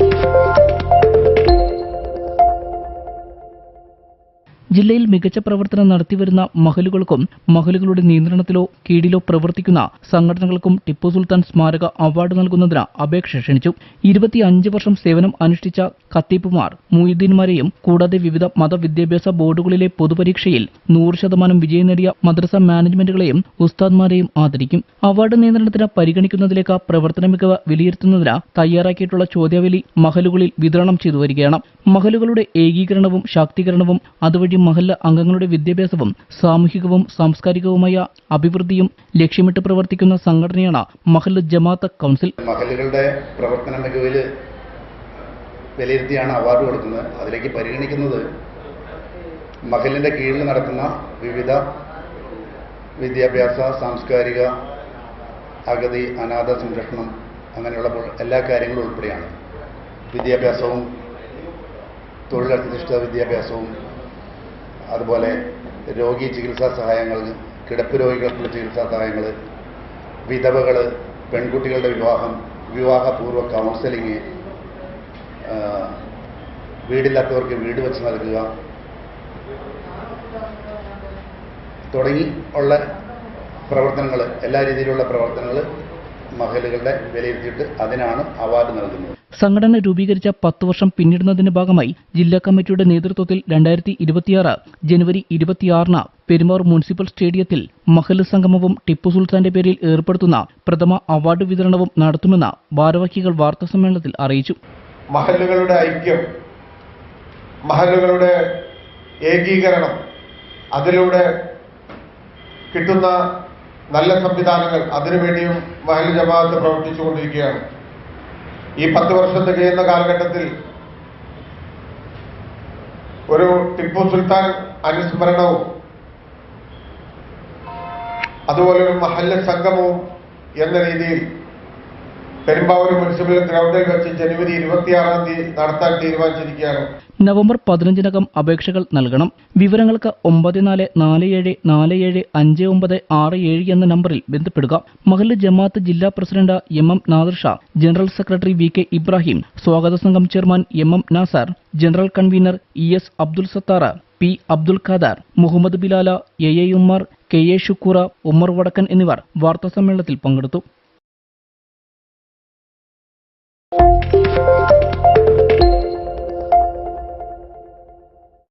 Música ജില്ലയിൽ മികച്ച പ്രവർത്തനം നടത്തിവരുന്ന മഹലുകൾക്കും മഹലുകളുടെ നിയന്ത്രണത്തിലോ കീഴിലോ പ്രവർത്തിക്കുന്ന സംഘടനകൾക്കും ടിപ്പു സുൽത്താൻ സ്മാരക അവാർഡ് നൽകുന്നതിന് അപേക്ഷ ക്ഷണിച്ചു. ഇരുപത്തിയഞ്ച് വർഷം സേവനം അനുഷ്ഠിച്ച കത്തീപ്പുമാർ മുയുദ്ദീൻമാരെയും കൂടാതെ വിവിധ മതവിദ്യാഭ്യാസ ബോർഡുകളിലെ പൊതുപരീക്ഷയിൽ നൂറ് ശതമാനം വിജയം നേടിയ മദ്രസ മാനേജ്മെന്റുകളെയും ഉസ്താദ്മാരെയും ആദരിക്കും. അവാർഡ് നിയന്ത്രണത്തിന് പരിഗണിക്കുന്നതിലേക്ക് പ്രവർത്തന മികവ് വിലയിരുത്തുന്നതിന് തയ്യാറാക്കിയിട്ടുള്ള ചോദ്യാവലി മഹലുകളിൽ വിതരണം ചെയ്തു വരികയാണ്. മഹലുകളുടെ ഏകീകരണവും ശാക്തീകരണവും അതുവഴി മഹല്ല അംഗങ്ങളുടെ വിദ്യാഭ്യാസവും സാമൂഹികവും സാംസ്കാരികവുമായ അഭിവൃദ്ധിയും ലക്ഷ്യമിട്ട് പ്രവർത്തിക്കുന്ന സംഘടനയാണ് മഹല്ല ജമാഅത്ത് കൗൺസിൽ. മഹലുകളുടെ പ്രവർത്തന മികവിൽ വിലയിരുത്തിയാണ് അവാർഡ് കൊടുക്കുന്നത്. അതിലേക്ക് പരിഗണിക്കുന്നത് മഹലിന്റെ കീഴിൽ നടക്കുന്ന വിവിധ വിദ്യാഭ്യാസ സാംസ്കാരിക അഗതി അനാഥ സംരക്ഷണം അങ്ങനെയുള്ള എല്ലാ കാര്യങ്ങളും ഉൾപ്പെടെയാണ്. വിദ്യാഭ്യാസവും തൊഴിലധിഷ്ഠിത വിദ്യാഭ്യാസവും അതുപോലെ രോഗി ചികിത്സാ സഹായങ്ങൾ കിടപ്പ് രോഗികൾക്കുള്ള ചികിത്സാ സഹായങ്ങൾ വിധവകൾ പെൺകുട്ടികളുടെ വിവാഹം വിവാഹപൂർവ കൗൺസിലിങ് വീടില്ലാത്തവർക്ക് വീട് വെച്ച് നൽകുക തുടങ്ങി ഉള്ള പ്രവർത്തനങ്ങൾ എല്ലാ രീതിയിലുള്ള പ്രവർത്തനങ്ങൾ മഹലുകളുടെ വിലയിരുത്തിയിട്ട് അതിനാണ് അവാർഡ് നൽകുന്നത്. സംഘടന രൂപീകരിച്ച പത്ത് വർഷം പിന്നിടുന്നതിന്റെ ഭാഗമായി ജില്ലാ കമ്മിറ്റിയുടെ നേതൃത്വത്തിൽ രണ്ടായിരത്തി ഇരുപത്തിയാറ് ജനുവരി ഇരുപത്തിയാറിന് പെരുമാർ മുനിസിപ്പൽ സ്റ്റേഡിയത്തിൽ മഹൽ സംഗമവും ടിപ്പു സുൽത്താന്റെ പേരിൽ ഏർപ്പെടുത്തുന്ന പ്രഥമ അവാർഡ് വിതരണവും നടത്തുമെന്ന് ഭാരവാഹികൾ വാർത്താസമ്മേളനത്തിൽ അറിയിച്ചു. മഹലുകളുടെ ഐക്യം മഹലുകളുടെ ഏകീകരണം അതിലൂടെ കിട്ടുന്ന നല്ല സംവിധാനങ്ങൾ അതിനുവേണ്ടിയും മഹൽ ജമാഅത്ത് പ്രവർത്തിച്ചുകൊണ്ടിരിക്കുകയാണ്. ഈ പത്ത് വർഷം തികയുന്ന കാലഘട്ടത്തിൽ ഒരു ടിപ്പു സുൽത്താൻ അനുസ്മരണവും അതുപോലെ ഒരു മഹല്ല സംഗമവും എന്ന രീതിയിൽ പെരുമ്പാവൂർ മുനിസിപ്പൽ ഗ്രൗണ്ടിൽ വെച്ച് ജനുവരി ഇരുപത്തിയാറാം തീയതി നടത്താൻ തീരുമാനിച്ചിരിക്കുകയാണ്. നവംബർ പതിനഞ്ചിനകം അപേക്ഷകൾ നൽകണം. വിവരങ്ങൾക്ക് ഒമ്പത് നാല് നാല് ഏഴ് നാല് ഏഴ് അഞ്ച് ഒമ്പത് ആറ് ഏഴ് എന്ന നമ്പറിൽ ബന്ധപ്പെടുക. മഹല്ല് ജമാഅത്ത് ജില്ലാ president M M Nadar Shah general secretary V K Ibrahim സ്വാഗത സംഘം chairman M M Nasar general convenor E S Abdul Sattar P Abdul Khader Muhammad Bilal A A Ummer K A Shukoor Ummer Vadakkan എന്നിവർ വാർത്താസമ്മേളനത്തിൽ പങ്കെടുത്തു.